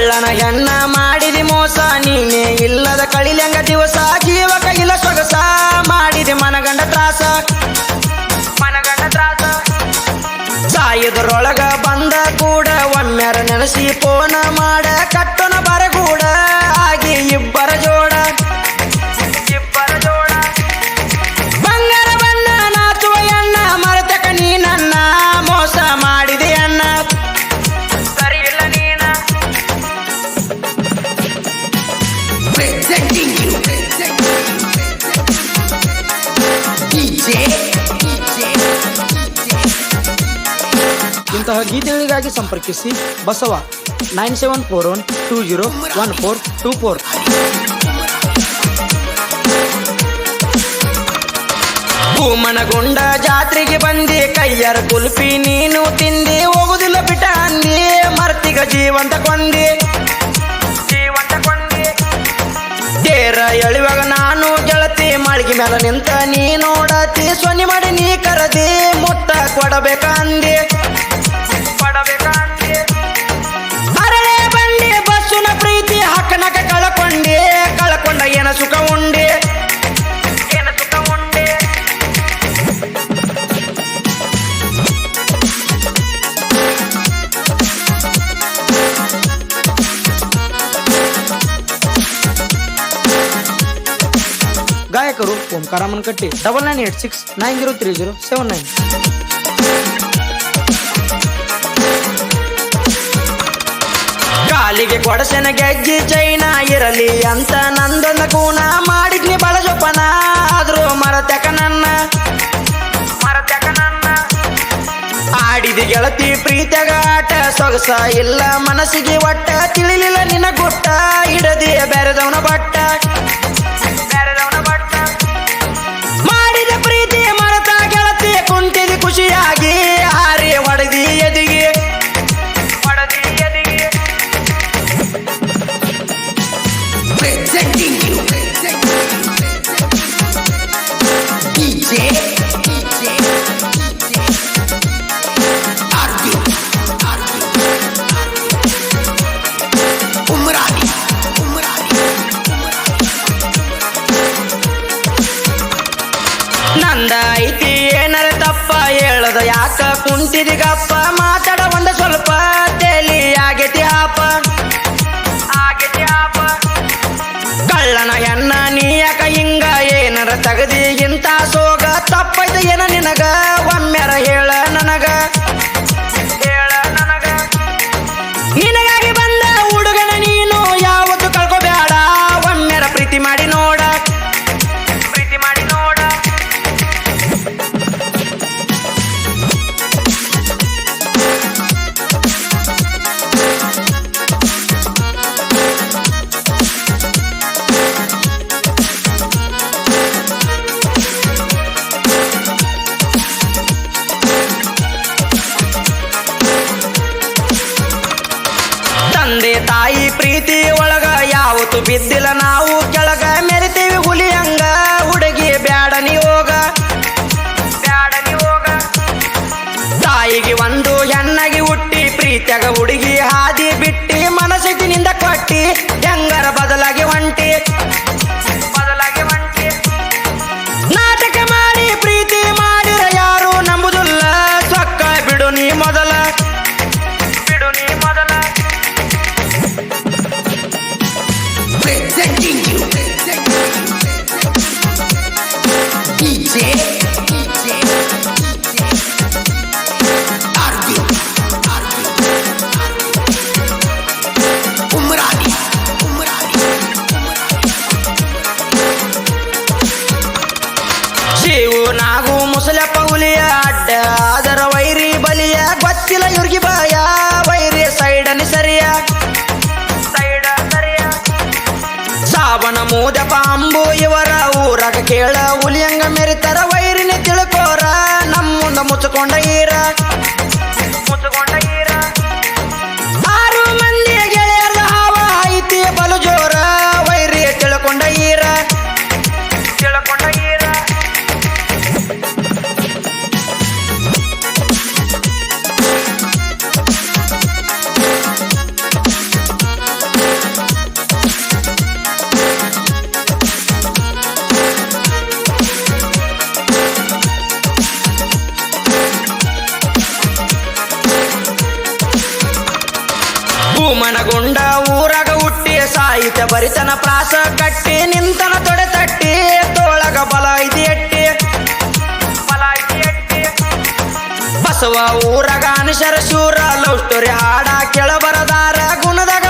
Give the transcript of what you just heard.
ಕಳ್ಳನ ಹೆಣ್ಣ ಮಾಡಿದಿ ಮೋಸ, ನೀನೇ ಇಲ್ಲದ ಕಳಿಲಂಗ ದಿವಸ ಜೀವ ಕೈಲ ಸೊಗಸ ಮಾಡಿದಿ ಮನಗಂಡ ತ್ರಾಸ. ಮನಗಂಡ ತ್ರಾಸ. ಜಾಯದರೊಳಗ ಬಂದ ಕೂಡ ಒಮ್ಮೆರ ನೆನೆಸಿ ಫೋನ ಮಾಡ ಇಂತಹ ಗೀತೆಗಳಿಗಾಗಿ ಸಂಪರ್ಕಿಸಿ Basava nine seven four one two zero one four two four. Bhoomanagunda ಜಾತ್ರೆಗೆ ಬಂದೆ, ಕೈಯರ ಕುಲ್ಪಿ ನೀನು ತಿಂದೆ, ಹೋಗುದಿಲ್ಲ ಬಿಟ್ಟ ಅಂದಿ, ಮರ್ತಿಗ ಜೀವಂತ ಕೊಂದೆ. ಜೀವಂತ ಕೊಂದೆ ತೇರ ಎಳಿವಾಗ ನಾನು ಗೆಳತಿ ಮಾಳಿಗೆ ಮೇಲೆ ನಿಂತ ನೀ ನೋಡತಿ ಸ್ವನಿ ಮಾಡಿ ನೀ ಕರದಿ, ಮುಟ್ಟ ಕೊಡಬೇಕಂದಿ. ಕಳಕೊಂಡ ಏನ ಸುಖ ಉಂಡಿ ಏನ ಸುಖ ಉಂಡಿ ಗಾಯಕರು Omkara ಮನ್ಕಟ್ಟಿ double nine eight six nine zero three zero seven nine ಕಾಲಿಗೆ ಕೊಡಸೆನ ಗೆಜ್ಜಿ ಚೈನ ಇರಲಿ ಅಂತ ನಂದೊಂದ ಕೂನ ಮಾಡಿದ್ನಿ ಬಳ ಜೋಪಾನ ಆದ್ರೂ ಮರತ್ಯಾಕ ನನ್ನ ಮರತ್ಯಾಕ ನನ್ನ. ಆಡಿದ ಗೆಳತಿ ಪ್ರೀತಿಯಾಗ ಆಟ, ಸೊಗಸ ಇಲ್ಲ ಮನಸ್ಸಿಗೆ ಒಟ್ಟ, ತಿಳಿಲಿಲ್ಲ ನಿನ್ನ ಗುಟ್ಟ. ಇಡದಿ ಬೆರೆದವನ ಬಟ್ಟ ಮಾಡಿದ ಪ್ರೀತಿ ಮರತ ಗೆಳತಿ ಕುಂಟಿದ ಖುಷಿಯಾಗಿ ಹಾರಿ DJ. Ardu. Umrani. Umrani. ನಂದ ಐತಿ ಏನರ ತಪ್ಪ ಹೇಳದ ಯಾಕ ಕುಂತಿದಿಗಪ್ಪ ಮಾತಾಡ ಒಂದ ಸ್ವಲ್ಪ ತೇಲಿ ಆಗೇತಿ ಆಪ ಆಗೇತಿ ಆಪ ಕಳ್ಳನ ಹೆಣ್ಣ, ನೀ ಯಾಕ ಹಿಂಗ ಏನಾರ ತಗದಿ ಇಂತ ಬಿದ್ದಿಲ್ಲ ನಾವು ಕೆಳಗ ಮೆರಿತೀವಿ ಹುಲಿ ಹಂಗ. ಹುಡುಗಿ ಬ್ಯಾಡ ಹೋಗ. ತಾಯಿಗೆ ಒಂದು ಹೆಣ್ಣಾಗಿ ಹುಟ್ಟಿ, ಪ್ರೀತಿಯಾಗ ಹುಡುಗಿ ಹಾದಿ ಬಿಟ್ಟಿ, ಮನಸ್ಸಿನಿಂದ ಕೊಟ್ಟಿ, ಹೆಂಗರ ಬದಲಾಗಿ ಒಂಟಿ. ಬದಲಾಗಿ ಒಂಟಿ. ನಾಟಕ ಮಾಡಿ, ಪ್ರೀತಿ ಮಾಡಿರ ಯಾರು ನಂಬುದಿಲ್ಲ. ಸೊಕ್ಕ ಬಿಡು ನೀ ಮೊದಲ. ನಾಗು ಮುಸಲಪ್ಪ ಹುಲಿಯ ಅಡ್ಡ ಅದರ ವೈರಿ ಬಲಿಯ ಗೊತ್ತಿಲ್ಲ ಇವ್ರಿಗೆ ಬಾಯ ವೈರಿ ಸೈಡನಿ ಸರಿಯ ಸೈಡ ಸರಿಯ ಸಾವನ ಮೂದಪ ಅಂಬು ಇವರ ಊರಾಗ ಕೇಳ ಹುಲಿಯಂಗ ಮೆರಿತಾರ ವೈರಿನಿ ತಿಳ್ಕೋರ ನಮ್ಮ ಮುಂದ ಮುಚ್ಚಿಕೊಂಡ ಈರ ಭೂಮನಗುಂಡ ಊರಾಗ ಹುಟ್ಟಿ ಸಾಹಿತ್ಯ ಬರಿತನ ಪ್ರಾಸ ಕಟ್ಟಿ, ನಿಂತನ ತೊಡೆ ತಟ್ಟಿ, ತೋಳಗ ಬಲ ಐತಿ ಎಟ್ಟಿ. ಬಸವ ಊರಾಗ ಅನುಶರ ಶೂರ, ಲವ್ ಸ್ಟೋರಿ ಹಾಡ ಕೆಳಬರದಾರ, ಗುಣದಾಗ